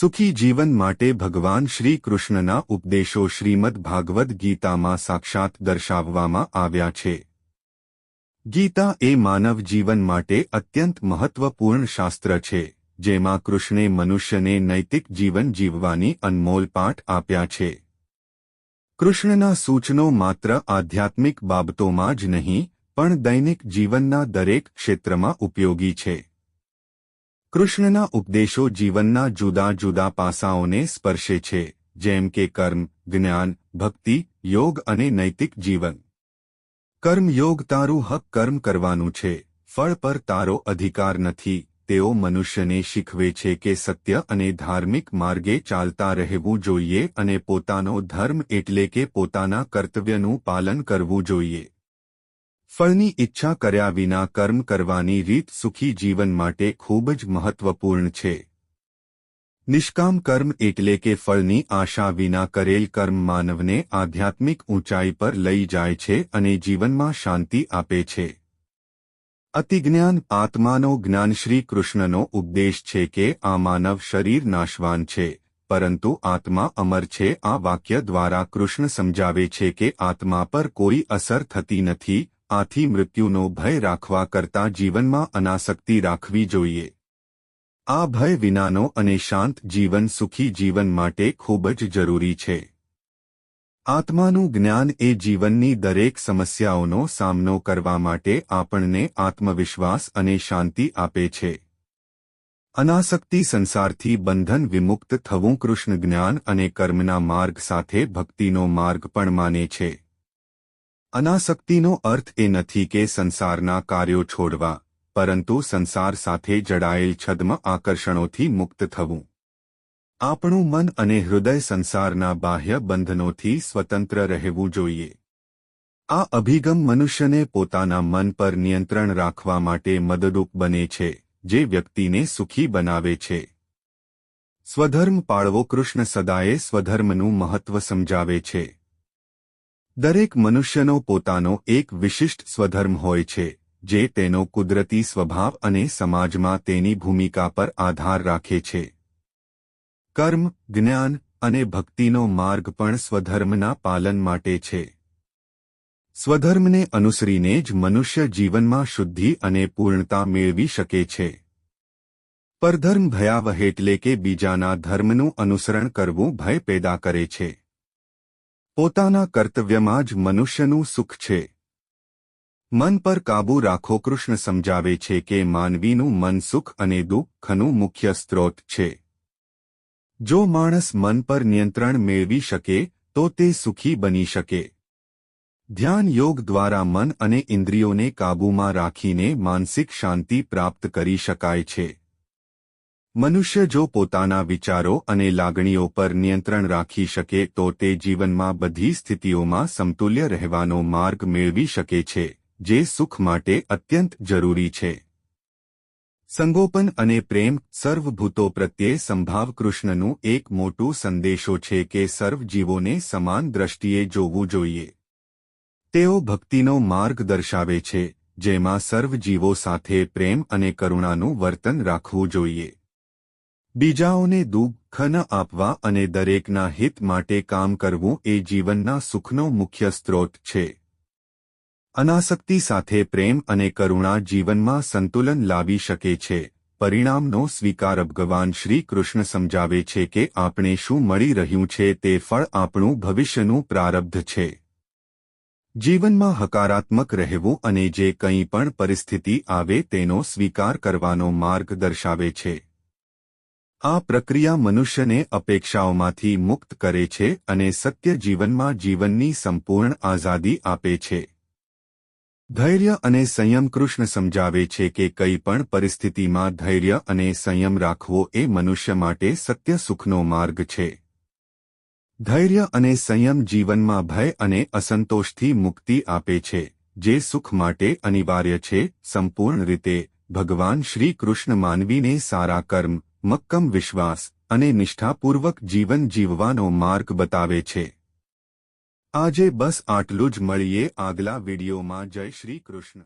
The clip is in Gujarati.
સુખી જીવન માટે ભગવાન શ્રી કૃષ્ણના ઉપદેશો શ્રીમદ ભાગવદ્ ગીતામાં સાક્ષાત દર્શાવવામાં આવ્યા છે. ગીતા એ માનવ જીવન માટે અત્યંત મહત્વપૂર્ણ શાસ્ત્ર છે, જેમાં કૃષ્ણે મનુષ્યને નૈતિક જીવન જીવવાની અનમોલ પાઠ આપ્યા છે. કૃષ્ણના સૂચનો માત્ર આધ્યાત્મિક બાબતોમાં જ નહીં, પણ દૈનિક જીવનના દરેક ક્ષેત્રમાં ઉપયોગી છે. કૃષ્ણના ઉપદેશો જીવનના જુદા જુદા પાસાઓને સ્પર્શે છે, જેમ કે કર્મ, જ્ઞાન, ભક્તિ, યોગ અને નૈતિક જીવન. કર્મયોગ તારું હક કર્મ કરવાનું છે, ફળ પર તારો અધિકાર નથી, તેઓ મનુષ્યને શીખવે છે કે સત્ય અને ધાર્મિક માર્ગે ચાલતા રહેવું જોઈએ અને પોતાનો ધર્મ એટલે કે પોતાના કર્તવ્યનું પાલન કરવું જોઈએ. ફળની ઈચ્છા કર્યા વિના કર્મ કરવાની રીત સુખી જીવન માટે ખૂબ જ મહત્વપૂર્ણ છે. નિષ્કામ કર્મ એટલે કે ફળની આશા વિના કરેલ કર્મ માનવને આધ્યાત્મિક ઊંચાઈ પર લઈ જાય છે અને જીવનમાં શાંતિ આપે છે. અતિજ્ઞાન આત્માનો જ્ઞાન શ્રી કૃષ્ણનો ઉપદેશ છે કે આ માનવ શરીર નાશવાન છે, પરંતુ આત્મા અમર છે. આ વાક્ય દ્વારા કૃષ્ણ સમજાવે છે કે આત્મા પર કોઈ અસર થતી નથી આથી મૃત્યુનો ભય રાખવા કરતાં જીવનમાં અનાસક્તિ રાખવી જોઈએ. આ ભય વિનાનો અને શાંત જીવન સુખી જીવન માટે ખૂબ જ જરૂરી છે. આત્માનું જ્ઞાન એ જીવનની દરેક સમસ્યાઓનો સામનો કરવા માટે આપણને આત્મવિશ્વાસ અને શાંતિ આપે છે. અનાસક્તિ સંસારથી બંધન વિમુક્ત થવું કૃષ્ણ જ્ઞાન અને કર્મના માર્ગ સાથે ભક્તિનો માર્ગ પણ માને છે. અનાસક્તિનો અર્થ એ નથી કે સંસારના કાર્યો છોડવા, પરંતુ સંસાર સાથે જડાયેલ છદ્મ આકર્ષણોથી મુક્ત થવું. આપણું મન અને હૃદય સંસારના બાહ્ય બંધનોથી સ્વતંત્ર રહેવું જોઈએ. આ અભિગમ મનુષ્યને પોતાના મન પર નિયંત્રણ રાખવા માટે મદદરૂપ બને છે, જે વ્યક્તિને સુખી બનાવે છે. સ્વધર્મ પાળવો કૃષ્ણ સદાયે સ્વધર્મનું મહત્વ સમજાવે છે. દરેક મનુષ્યનો પોતાનો એક વિશિષ્ટ સ્વધર્મ હોય છે, જે તેનો કુદરતી સ્વભાવ અને સમાજમાં તેની ભૂમિકા પર આધાર રાખે છે. કર્મ, જ્ઞાન અને ભક્તિનો માર્ગ પણ સ્વધર્મના પાલન માટે છે. સ્વધર્મને અનુસરીને જ મનુષ્ય જીવનમાં શુદ્ધિ અને પૂર્ણતા મેળવી શકે છે. પરધર્મ ભયાવહ એટલે કે બીજાના ધર્મનું અનુસરણ કરવું ભય પેદા કરે છે. પોતાના કર્તવ્યમાં જ મનુષ્યનું સુખ છે. મન પર કાબૂ રાખો, કૃષ્ણ સમજાવે છે કે માનવીનું મન સુખ અને દુઃખનું મુખ્ય સ્ત્રોત છે. જો માણસ મન પર નિયંત્રણ મેળવી શકે, તો તે સુખી બની શકે. ધ્યાન યોગ દ્વારા મન અને ઇન્દ્રિયોને કાબૂમાં રાખીને માનસિક શાંતિ પ્રાપ્ત કરી શકાય છે. મનુષ્ય જો પોતાના વિચારો અને લાગણીઓ પર નિયંત્રણ રાખી શકે તો તે જીવનમાં બધી સ્થિતિઓમાં સમતુલ્ય રહેવાનો માર્ગ મેળવી શકે છે, જે સુખ માટે અત્યંત જરૂરી છે. સંગોપન અને પ્રેમ સર્વભૂતો પ્રત્યે સંભાવ કૃષ્ણનું એક મોટું સંદેશો છે કે સર્વ જીવોને સમાન દ્રષ્ટિએ જોવું જોઈએ. તેઓ ભક્તિનો માર્ગ દર્શાવે છે, જેમાં સર્વ જીવો સાથે પ્રેમ અને કરુણાનું વર્તન રાખવું જોઈએ. બીજાઓને દુઃખ ન આપવા અને દરેકના હિત માટે કામ કરવું એ જીવનના સુખનો મુખ્ય સ્ત્રોત છે. અનાસક્તિ સાથે પ્રેમ અને કરુણા જીવનમાં સંતુલન લાવી શકે છે. પરિણામનો સ્વીકાર ભગવાન શ્રી કૃષ્ણ સમજાવે છે કે આપણે શું મળી રહ્યું છે તે ફળ આપણું ભવિષ્યનું પ્રારબ્ધ છે. જીવનમાં હકારાત્મક રહેવું અને જે કંઈ પણ પરિસ્થિતિ આવે તેનો સ્વીકાર કરવાનો માર્ગ દર્શાવે છે. આ પ્રક્રિયા મનુષ્યને અપેક્ષાઓમાંથી મુક્ત કરે છે અને સત્ય જીવનમાં જીવનની સંપૂર્ણ આઝાદી આપે છે. ધૈર્ય અને સંયમ કૃષ્ણ સમજાવે છે કે કંઈ પણ પરિસ્થિતિમાં ધૈર્ય અને સંયમ રાખવો એ મનુષ્ય માટે સત્ય સુખનો માર્ગ છે. ધૈર્ય અને સંયમ જીવનમાં ભય અને અસંતોષથી મુક્તિ આપે છે, જે સુખ માટે અનિવાર્ય છે, સંપૂર્ણ રીતે. ભગવાન શ્રી કૃષ્ણ માનવીને સારા કર્મ મક્કમ વિશ્વાસ અને નિષ્ઠાપૂર્વક જીવન જીવવાનો માર્ગ બતાવે છે. આજે બસ આટલું જ. મળીએ આગલા વિડીયોમાં. જય શ્રી કૃષ્ણ.